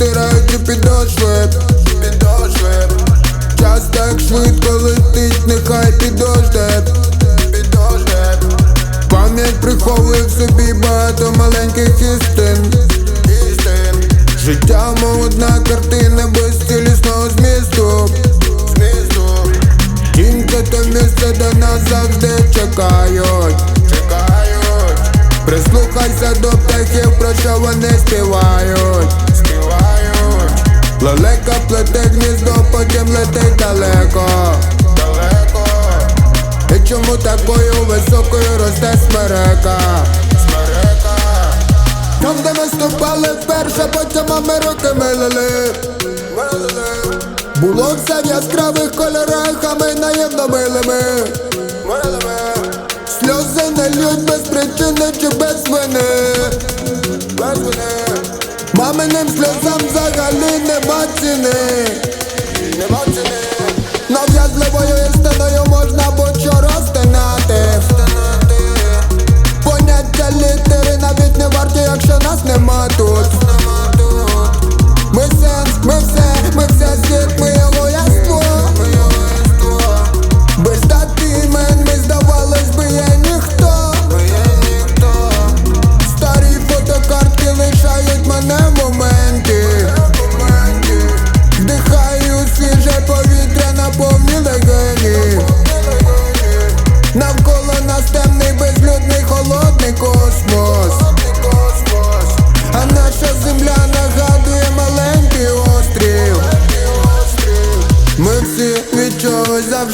стираючи підошви Підошви Час так швидко летить, нехай підожде Підожде Пам'ять приховує в собі багато маленьких істин. Істин Життя мов одна картина без цілісного змісту. Змісту Тінька то місце, де нас завжди Чекають Прислухайся до птахів, про що вони співають. Співають. Лелека плете гніздо, потім летить далеко. Далеко. І чому такою високою росте смерека? Смерека. Там, де ми ступали вперше, потім ми руки милили. Милили. Було все в яскравих кольорах, а ми наємно мили ми Мили ми Сльози не лють без причини чи без вини Без вини Маминим сльозам взагалі нема ціни Нема ціни Нав'язливою істиною можна будь-що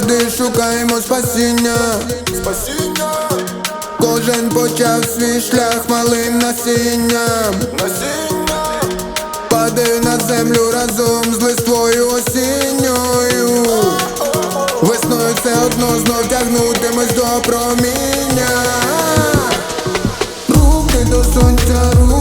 завжди шукаємо спасіння. Спасіння. Кожен почав свій шлях малим насінням. Насіння. Падаю на землю разом з листвою осінньою. Весною все одно знов тягнутимось до проміння. Руки до сонця, руки до сонця,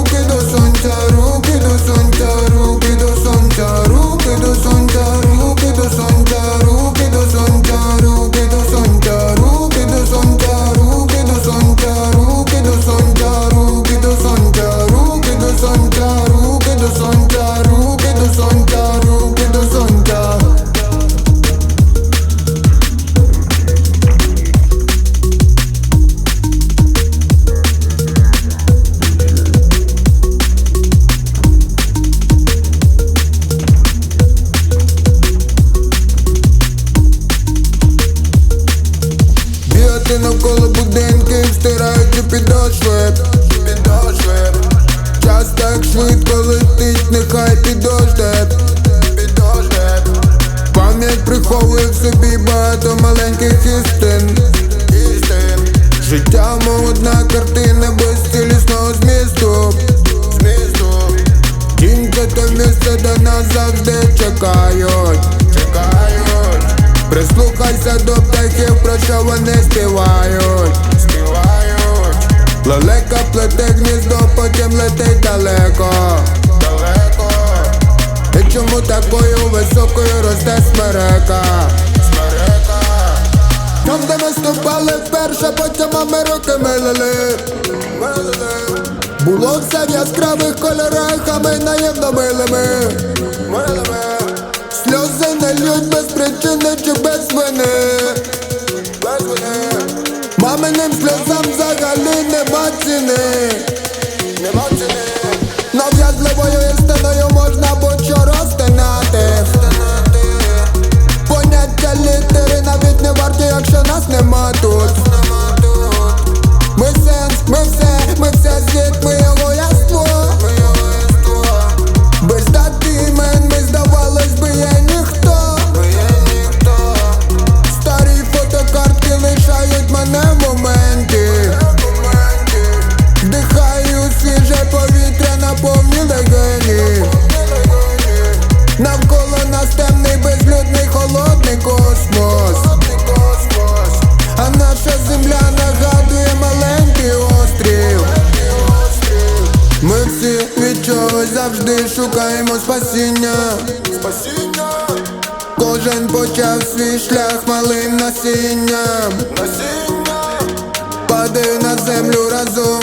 летить, нехай підожде Підожде Пам'ять приховує в собі багато маленьких істин. Істин Життя мов одна картина без цілісного змісту. Змісту Тінька то місце, де нас завжди чекають. Чекають Прислухайся до птахів, про що вони співають Співають. Лелека плете гніздо, потім летить Далеко І чому такою високою росте смерека Смерека Там, де ми ступали вперше, потім ми руки милили Було все в яскравих кольорах, а ми наємно мили ми Мили Сльози не лють без причини чи без вини Без вини Маминим сльозам взагалі нема ціни Нема ціни off them auto шукаємо спасіння. Спасіння. Кожен почав свій шлях малим насінням. Насіння. Падаю на землю разом